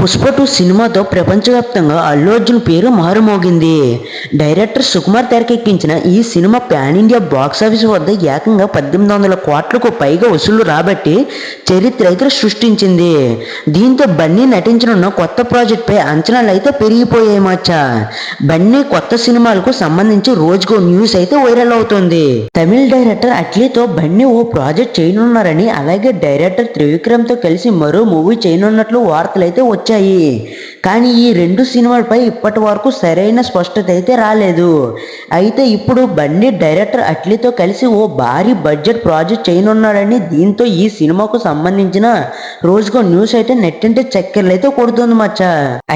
Pushpa two సినిమాతో ప్రపంచవ్యాప్తంగా అల్లు అర్జున్ పేరు మారుమోగింది. డైరెక్టర్ సుకుమార్ తెరకెక్కించిన ఈ సినిమా పాన్ ఇండియా బాక్సాఫీస్ వద్ద ఏకంగా పద్దెనిమిది వందల కోట్లకు పైగా వసూళ్ళు రాబట్టి చరిత్ర అయితే సృష్టించింది. దీంతో బన్నీ నటించనున్న కొత్త ప్రాజెక్ట్పై అంచనాలు అయితే పెరిగిపోయాయి మచ్చ. బన్నీ కొత్త సినిమాలకు సంబంధించి రోజుకో న్యూస్ అయితే వైరల్ అవుతుంది. తమిళ డైరెక్టర్ అట్లీతో బన్నీ ఓ ప్రాజెక్ట్ చేయనున్నారని అలాగే డైరెక్టర్ త్రివిక్రమ్తో కలిసి మరో మూవీ చేయనున్నట్లు వార్తలు అయితే వచ్చాయి. కానీ ఈ రెండు సినిమాలపై ఇప్పటి వరకు సరైన స్పష్టత అయితే రాలేదు. అయితే ఇప్పుడు బండి డైరెక్టర్ అట్లీతో కలిసి ఓ భారీ బడ్జెట్ ప్రాజెక్ట్ చేయనున్నాడని దీంతో ఈ సినిమాకు సంబంధించిన రోజుకో న్యూస్ అయితే నెట్టింటే చక్కెర్లు అయితే కొడుతుంది మచ్చ.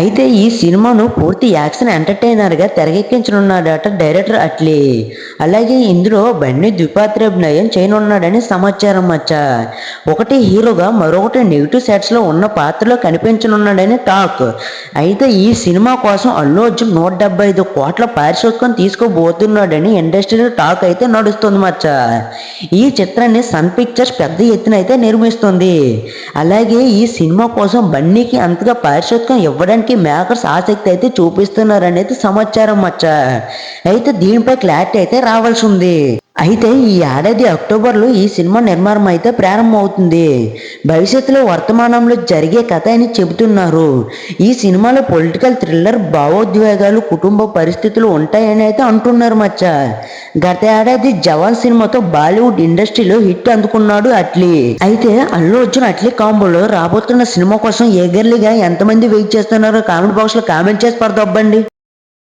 అయితే ఈ సినిమాను పూర్తి యాక్షన్ ఎంటర్టైనర్గా తెరకెక్కించనున్నాడట డైరెక్టర్ అట్లీ. అలాగే ఇందులో బండి ద్విపాత్రాభినయం చేయనున్నాడని సమాచారం మచ్చ. ఒకటి హీరోగా మరొకటి నెగిటివ్ సెట్స్లో ఉన్న పాత్రలో కనిపించనున్నాడని టాక్. అయితే ఈ సినిమా కోసం అల్లు అర్జున్ నూట డెబ్బై ఐదు కోట్ల పారితోషికం తీసుకోబోతున్నాడని ఇండస్ట్రీలో టాక్ అయితే నడుస్తుంది మచ్చ. ఈ చిత్రాన్ని సన్ పిక్చర్స్ పెద్ద ఎత్తున అయితే నిర్మిస్తుంది. అలాగే ఈ సినిమా కోసం బన్నీకి అంతగా పారితోషికం ఇవ్వడానికి మేకర్స్ ఆసక్తి అయితే చూపిస్తున్నారనేది సమాచారం మచ్చ. అయితే దీనిపై క్లారిటీ అయితే రావాల్సి ఉంది. అయితే ఈ ఏడాది అక్టోబర్లో ఈ సినిమా నిర్మాణం అయితే ప్రారంభమవుతుంది. భవిష్యత్తులో వర్తమానంలో జరిగే కథ అని చెబుతున్నారు. ఈ సినిమాలో పొలిటికల్ థ్రిల్లర్ భావోద్వేగాలు కుటుంబ పరిస్థితులు ఉంటాయని అయితే అంటున్నారు మచ్చ. గత ఏడాది జవాన్ సినిమాతో బాలీవుడ్ ఇండస్ట్రీలో హిట్ అందుకున్నాడు అట్లీ. అయితే అల్లు అర్జున్ అట్లీ కాంబోలో రాబోతున్న సినిమా కోసం ఏగర్లీగా ఎంతమంది వెయిట్ చేస్తున్నారో కామెంట్ బాక్స్లో కామెంట్ చేసి పడదొబ్బండి.